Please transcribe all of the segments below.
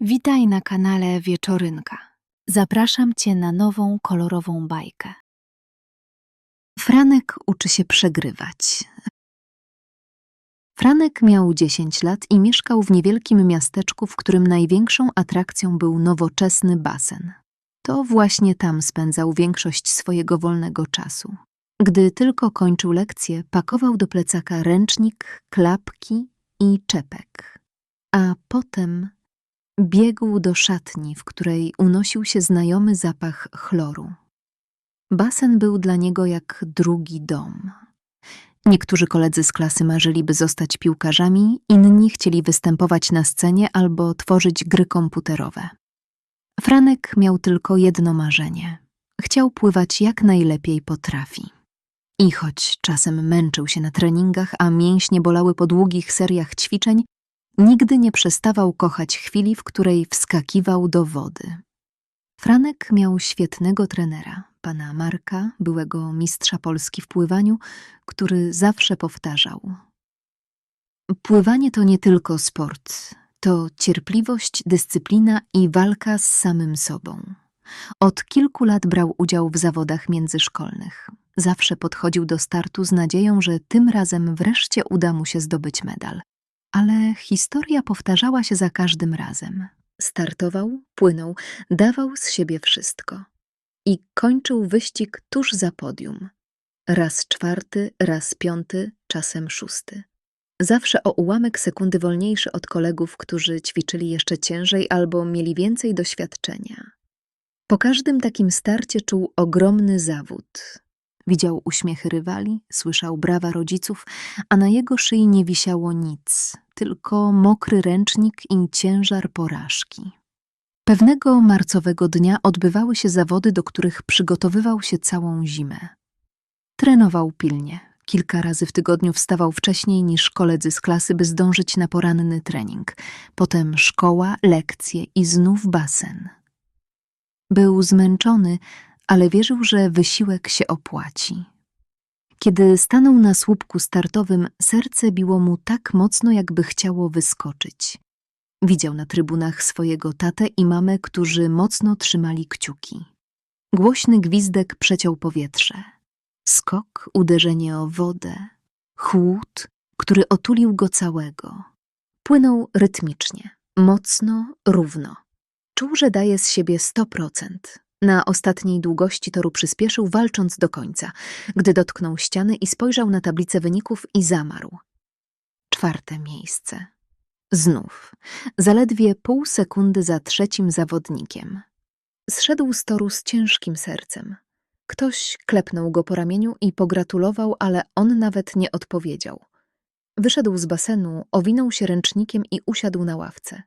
Witaj na kanale Wieczorynka. Zapraszam Cię na nową kolorową bajkę. Franek uczy się przegrywać. Franek miał 10 lat i mieszkał w niewielkim miasteczku, w którym największą atrakcją był nowoczesny basen. To właśnie tam spędzał większość swojego wolnego czasu. Gdy tylko kończył lekcję, pakował do plecaka ręcznik, klapki i czepek. A potem biegł do szatni, w której unosił się znajomy zapach chloru. Basen był dla niego jak drugi dom. Niektórzy koledzy z klasy marzyliby zostać piłkarzami, inni chcieli występować na scenie albo tworzyć gry komputerowe. Franek miał tylko jedno marzenie. Chciał pływać jak najlepiej potrafi. I choć czasem męczył się na treningach, a mięśnie bolały po długich seriach ćwiczeń, nigdy nie przestawał kochać chwili, w której wskakiwał do wody. Franek miał świetnego trenera, pana Marka, byłego mistrza Polski w pływaniu, który zawsze powtarzał: Pływanie to nie tylko sport, to cierpliwość, dyscyplina i walka z samym sobą. Od kilku lat brał udział w zawodach międzyszkolnych. Zawsze podchodził do startu z nadzieją, że tym razem wreszcie uda mu się zdobyć medal. Ale historia powtarzała się za każdym razem. Startował, płynął, dawał z siebie wszystko. I kończył wyścig tuż za podium. Raz czwarty, raz piąty, czasem szósty. Zawsze o ułamek sekundy wolniejszy od kolegów, którzy ćwiczyli jeszcze ciężej albo mieli więcej doświadczenia. Po każdym takim starcie czuł ogromny zawód. Widział uśmiechy rywali, słyszał brawa rodziców, a na jego szyi nie wisiało nic, tylko mokry ręcznik i ciężar porażki. Pewnego marcowego dnia odbywały się zawody, do których przygotowywał się całą zimę. Trenował pilnie. Kilka razy w tygodniu wstawał wcześniej niż koledzy z klasy, by zdążyć na poranny trening. Potem szkoła, lekcje i znów basen. Był zmęczony, ale wierzył, że wysiłek się opłaci. Kiedy stanął na słupku startowym, serce biło mu tak mocno, jakby chciało wyskoczyć. Widział na trybunach swojego tatę i mamę, którzy mocno trzymali kciuki. Głośny gwizdek przeciął powietrze. Skok, uderzenie o wodę, chłód, który otulił go całego. Płynął rytmicznie, mocno, równo. Czuł, że daje z siebie sto procent. Na ostatniej długości toru przyspieszył, walcząc do końca, gdy dotknął ściany i spojrzał na tablicę wyników i zamarł. Czwarte miejsce. Znów, zaledwie pół sekundy za trzecim zawodnikiem. Zszedł z toru z ciężkim sercem. Ktoś klepnął go po ramieniu i pogratulował, ale on nawet nie odpowiedział. Wyszedł z basenu, owinął się ręcznikiem i usiadł na ławce.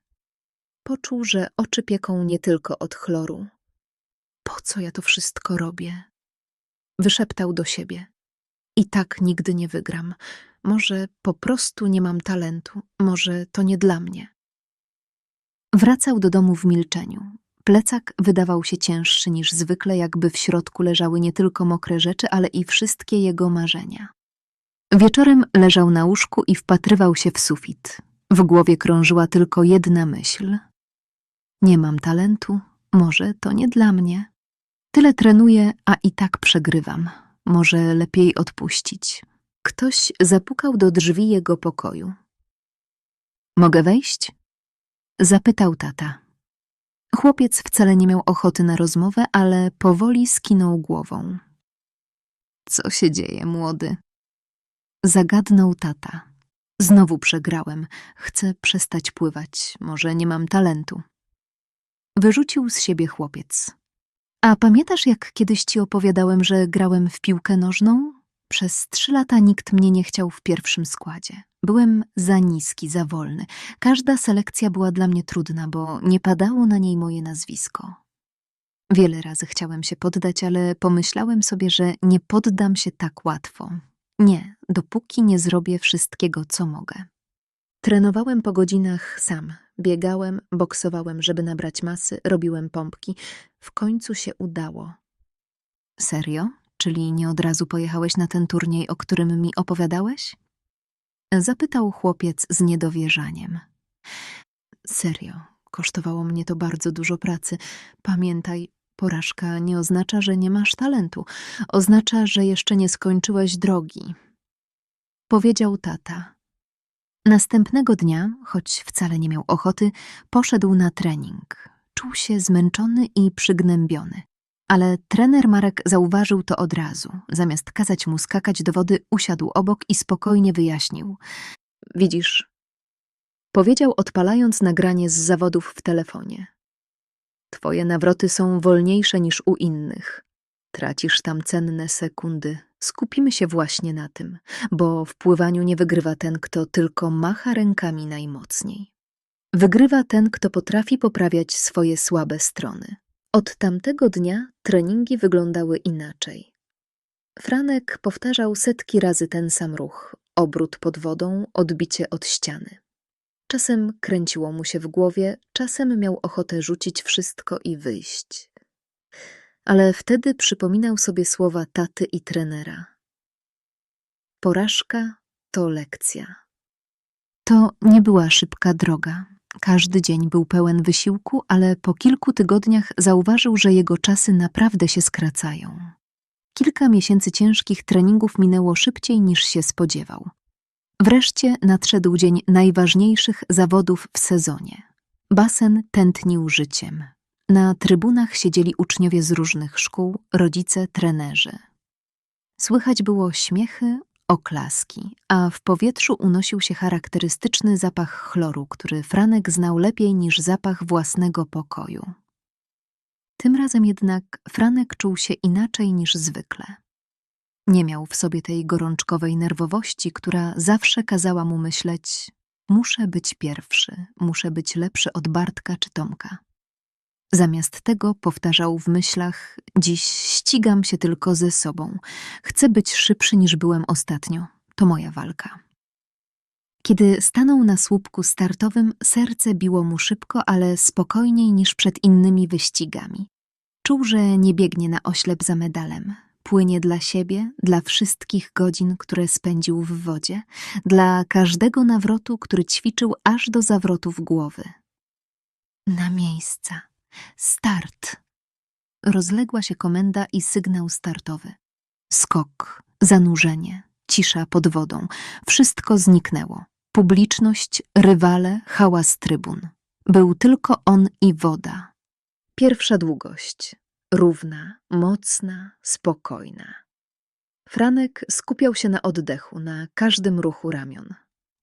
Poczuł, że oczy pieką nie tylko od chloru. Po co ja to wszystko robię? Wyszeptał do siebie. I tak nigdy nie wygram. Może po prostu nie mam talentu, może to nie dla mnie. Wracał do domu w milczeniu. Plecak wydawał się cięższy niż zwykle, jakby w środku leżały nie tylko mokre rzeczy, ale i wszystkie jego marzenia. Wieczorem leżał na łóżku i wpatrywał się w sufit. W głowie krążyła tylko jedna myśl. Nie mam talentu, może to nie dla mnie. Tyle trenuję, a i tak przegrywam. Może lepiej odpuścić. Ktoś zapukał do drzwi jego pokoju. Mogę wejść? Zapytał tata. Chłopiec wcale nie miał ochoty na rozmowę, ale powoli skinął głową. Co się dzieje, młody? Zagadnął tata. Znowu przegrałem. Chcę przestać pływać. Może nie mam talentu. Wyrzucił z siebie chłopiec. A pamiętasz, jak kiedyś ci opowiadałem, że grałem w piłkę nożną? Przez trzy lata nikt mnie nie chciał w pierwszym składzie. Byłem za niski, za wolny. Każda selekcja była dla mnie trudna, bo nie padało na niej moje nazwisko. Wiele razy chciałem się poddać, ale pomyślałem sobie, że nie poddam się tak łatwo. Nie, dopóki nie zrobię wszystkiego, co mogę. Trenowałem po godzinach sam. Biegałem, boksowałem, żeby nabrać masy, robiłem pompki. W końcu się udało. Serio? Czyli nie od razu pojechałeś na ten turniej, o którym mi opowiadałeś? Zapytał chłopiec z niedowierzaniem. Serio. Kosztowało mnie to bardzo dużo pracy. Pamiętaj, porażka nie oznacza, że nie masz talentu. Oznacza, że jeszcze nie skończyłeś drogi. Powiedział tata. Następnego dnia, choć wcale nie miał ochoty, poszedł na trening. Czuł się zmęczony i przygnębiony. Ale trener Marek zauważył to od razu. Zamiast kazać mu skakać do wody, usiadł obok i spokojnie wyjaśnił. Widzisz, powiedział odpalając nagranie z zawodów w telefonie. Twoje nawroty są wolniejsze niż u innych. Tracisz tam cenne sekundy. Skupimy się właśnie na tym, bo w pływaniu nie wygrywa ten, kto tylko macha rękami najmocniej. Wygrywa ten, kto potrafi poprawiać swoje słabe strony. Od tamtego dnia treningi wyglądały inaczej. Franek powtarzał setki razy ten sam ruch: obrót pod wodą, odbicie od ściany. Czasem kręciło mu się w głowie, czasem miał ochotę rzucić wszystko i wyjść. Ale wtedy przypominał sobie słowa taty i trenera. Porażka to lekcja. To nie była szybka droga. Każdy dzień był pełen wysiłku, ale po kilku tygodniach zauważył, że jego czasy naprawdę się skracają. Kilka miesięcy ciężkich treningów minęło szybciej niż się spodziewał. Wreszcie nadszedł dzień najważniejszych zawodów w sezonie. Basen tętnił życiem. Na trybunach siedzieli uczniowie z różnych szkół, rodzice, trenerzy. Słychać było śmiechy, oklaski, a w powietrzu unosił się charakterystyczny zapach chloru, który Franek znał lepiej niż zapach własnego pokoju. Tym razem jednak Franek czuł się inaczej niż zwykle. Nie miał w sobie tej gorączkowej nerwowości, która zawsze kazała mu myśleć: muszę być pierwszy, muszę być lepszy od Bartka czy Tomka. Zamiast tego powtarzał w myślach: Dziś ścigam się tylko ze sobą. Chcę być szybszy niż byłem ostatnio. To moja walka. Kiedy stanął na słupku startowym, serce biło mu szybko, ale spokojniej niż przed innymi wyścigami. Czuł, że nie biegnie na oślep za medalem. Płynie dla siebie, dla wszystkich godzin, które spędził w wodzie, dla każdego nawrotu, który ćwiczył aż do zawrotów głowy. Na miejsca. Start. Rozległa się komenda i sygnał startowy. Skok, zanurzenie, cisza pod wodą. Wszystko zniknęło. Publiczność, rywale, hałas trybun. Był tylko on i woda. Pierwsza długość. Równa, mocna, spokojna. Franek skupiał się na oddechu, na każdym ruchu ramion.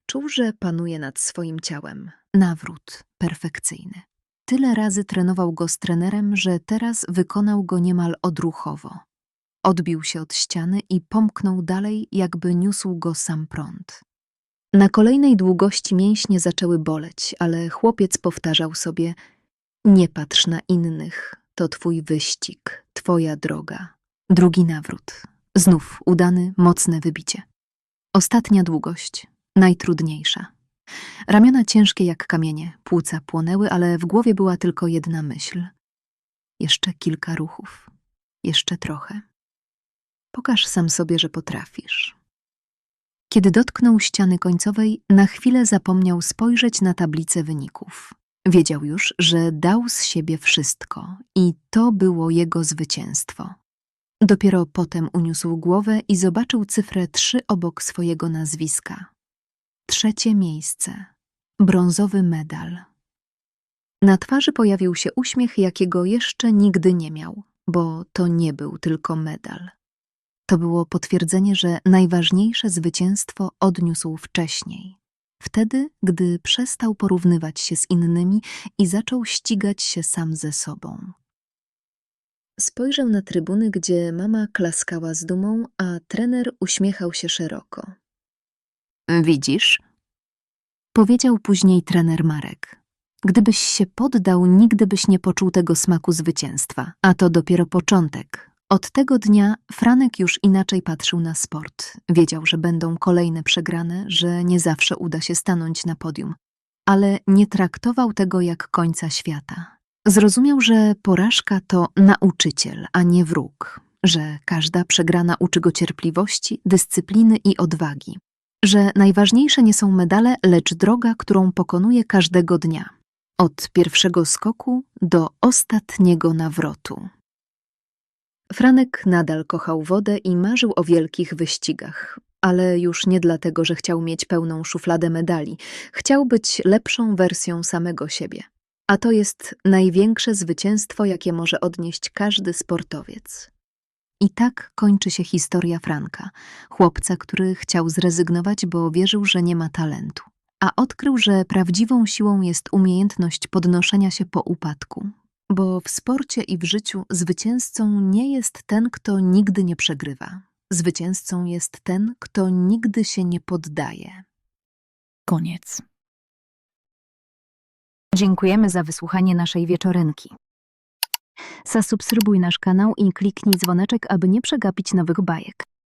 Czuł, że panuje nad swoim ciałem. Nawrót perfekcyjny. Tyle razy trenował go z trenerem, że teraz wykonał go niemal odruchowo. Odbił się od ściany i pomknął dalej, jakby niósł go sam prąd. Na kolejnej długości mięśnie zaczęły boleć, ale chłopiec powtarzał sobie: Nie patrz na innych, to twój wyścig, twoja droga. Drugi nawrót. Znów udany, mocne wybicie. Ostatnia długość, najtrudniejsza. Ramiona ciężkie jak kamienie, płuca płonęły, ale w głowie była tylko jedna myśl. Jeszcze kilka ruchów. Jeszcze trochę. Pokaż sam sobie, że potrafisz. Kiedy dotknął ściany końcowej, na chwilę zapomniał spojrzeć na tablicę wyników. Wiedział już, że dał z siebie wszystko i to było jego zwycięstwo. Dopiero potem uniósł głowę i zobaczył cyfrę trzy obok swojego nazwiska. Trzecie miejsce. Brązowy medal. Na twarzy pojawił się uśmiech, jakiego jeszcze nigdy nie miał, bo to nie był tylko medal. To było potwierdzenie, że najważniejsze zwycięstwo odniósł wcześniej. Wtedy, gdy przestał porównywać się z innymi i zaczął ścigać się sam ze sobą. Spojrzał na trybuny, gdzie mama klaskała z dumą, a trener uśmiechał się szeroko. Widzisz? Powiedział później trener Marek. Gdybyś się poddał, nigdy byś nie poczuł tego smaku zwycięstwa, a to dopiero początek. Od tego dnia Franek już inaczej patrzył na sport. Wiedział, że będą kolejne przegrane, że nie zawsze uda się stanąć na podium, ale nie traktował tego jak końca świata. Zrozumiał, że porażka to nauczyciel, a nie wróg, że każda przegrana uczy go cierpliwości, dyscypliny i odwagi, że najważniejsze nie są medale, lecz droga, którą pokonuje każdego dnia. Od pierwszego skoku do ostatniego nawrotu. Franek nadal kochał wodę i marzył o wielkich wyścigach, ale już nie dlatego, że chciał mieć pełną szufladę medali. Chciał być lepszą wersją samego siebie. A to jest największe zwycięstwo, jakie może odnieść każdy sportowiec. I tak kończy się historia Franka, chłopca, który chciał zrezygnować, bo wierzył, że nie ma talentu, a odkrył, że prawdziwą siłą jest umiejętność podnoszenia się po upadku. Bo w sporcie i w życiu zwycięzcą nie jest ten, kto nigdy nie przegrywa. Zwycięzcą jest ten, kto nigdy się nie poddaje. Koniec. Dziękujemy za wysłuchanie naszej wieczorynki. Zasubskrybuj nasz kanał i kliknij dzwoneczek, aby nie przegapić nowych bajek.